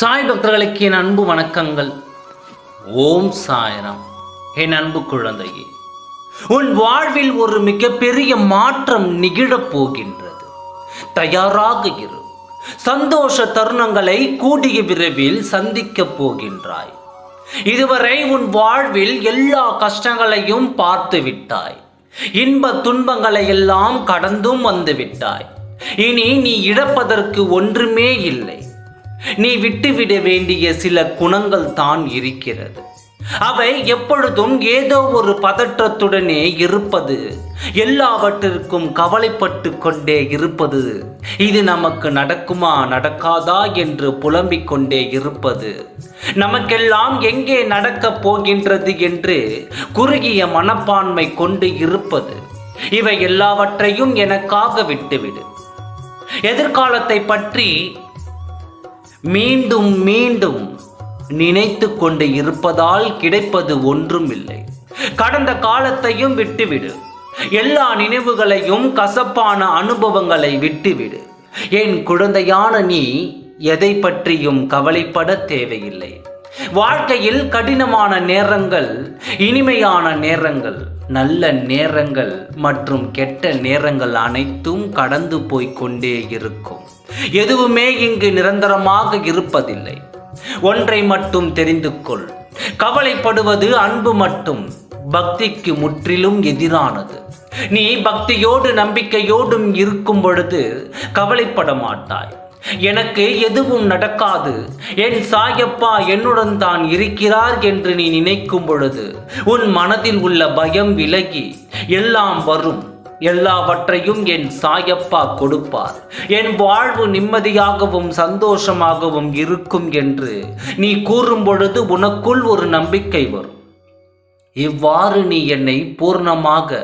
சாய் பக்தர்களுக்கு என் அன்பு வணக்கங்கள். ஓம் சாயராம். என் அன்பு குழந்தையே உன் வாழ்வில் ஒரு மிகப்பெரிய மாற்றம் நிகழப் போகின்றது. தயாராக இரு. சந்தோஷ தருணங்களை கூடிய விரைவில் சந்திக்கப் போகின்றாய். இதுவரை உன் வாழ்வில் எல்லா கஷ்டங்களையும் பார்த்து விட்டாய். இன்ப துன்பங்களை எல்லாம் கடந்தும் வந்து விட்டாய். இனி நீ இழப்பதற்கு ஒன்றுமே இல்லை. நீ விட்டுவிட வேண்டிய சில குணங்கள் தான் இருக்கிறது. அவை எப்பொழுதும் ஏதோ ஒரு பதற்றத்துடனே இருப்பது. எல்லாவற்றிற்கும் கவலைப்பட்டு கொண்டே இருப்பது. இது நமக்கு நடக்குமா நடக்காதா என்று புலம்பிக் கொண்டே இருப்பது. நமக்கெல்லாம் எங்கே நடக்கப் போகின்றது என்று குறுகிய மனப்பான்மை கொண்டு இருப்பது. இவை எல்லாவற்றையும் எனக்காக விட்டுவிடு. எதிர்காலத்தை பற்றி மீண்டும் மீண்டும் நினைத்து கொண்டு இருப்பதால் கிடைப்பது ஒன்றும் இல்லை கடந்த காலத்தையும் விட்டுவிடு. எல்லா நினைவுகளையும் கசப்பான அனுபவங்களை விட்டுவிடு. என் குழந்தையான நீ எதை பற்றியும் கவலைப்பட தேவையில்லை. வாழ்க்கையில் கடினமான நேரங்கள் இனிமையான நேரங்கள் நல்ல நேரங்கள் மற்றும் கெட்ட நேரங்கள் அனைத்தும் கடந்து போய் கொண்டே இருக்கும். எதுவுமே இங்கு நிரந்தரமாக இருப்பதில்லை. ஒன்றை மட்டும் தெரிந்து கொள். கவலைப்படுவது அன்பு மட்டும். பக்திக்கு முற்றிலும் எதிரானது. நீ பக்தியோடு நம்பிக்கையோடும் இருக்கும் பொழுது கவலைப்பட மாட்டாய். எனக்கு எதுவும் நடக்காது. என் சாயப்பா என்னுடன் தான் இருக்கிறார் என்று நீ நினைக்கும் பொழுது உன் மனதில் உள்ள பயம் விலகி எல்லாம் வரும். எல்லாவற்றையும் என் சாயப்பா கொடுப்பார். என் வாழ்வு நிம்மதியாகவும் சந்தோஷமாகவும் இருக்கும் என்று நீ கூறும் பொழுது உனக்குள் ஒரு நம்பிக்கை வரும். இவ்வாறு நீ என்னை பூர்ணமாக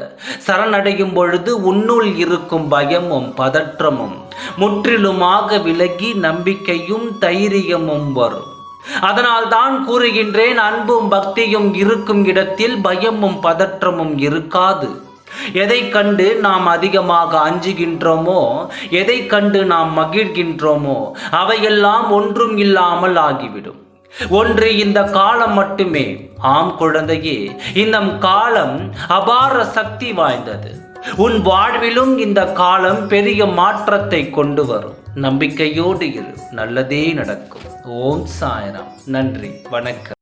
சரணடையும் பொழுது உன்னுள் இருக்கும் பயமும் பதற்றமும் முற்றிலுமாக விலகி நம்பிக்கையும் தைரியமும் வரும். அதனால் தான் கூறுகின்றேன் அன்பும் பக்தியும் இருக்கும் இடத்தில் பயமும் பதற்றமும் இருக்காது. எதை கண்டு நாம் அதிகமாக அஞ்சுகின்றோமோ எதை கண்டு நாம் மகிழ்கின்றோமோ அவையெல்லாம் ஒன்றும் இல்லாமல் ஆகிவிடும். ஒன்று இந்த காலம் மட்டுமே. ஆம் குழந்தையே இந்த காலம் அபார சக்தி வாய்ந்தது. உன் வாழ்விலும் இந்த காலம் பெரிய மாற்றத்தை கொண்டு வரும். நம்பிக்கையோடு இரு நல்லதே நடக்கும். ஓம் சாயராம். நன்றி வணக்கம்.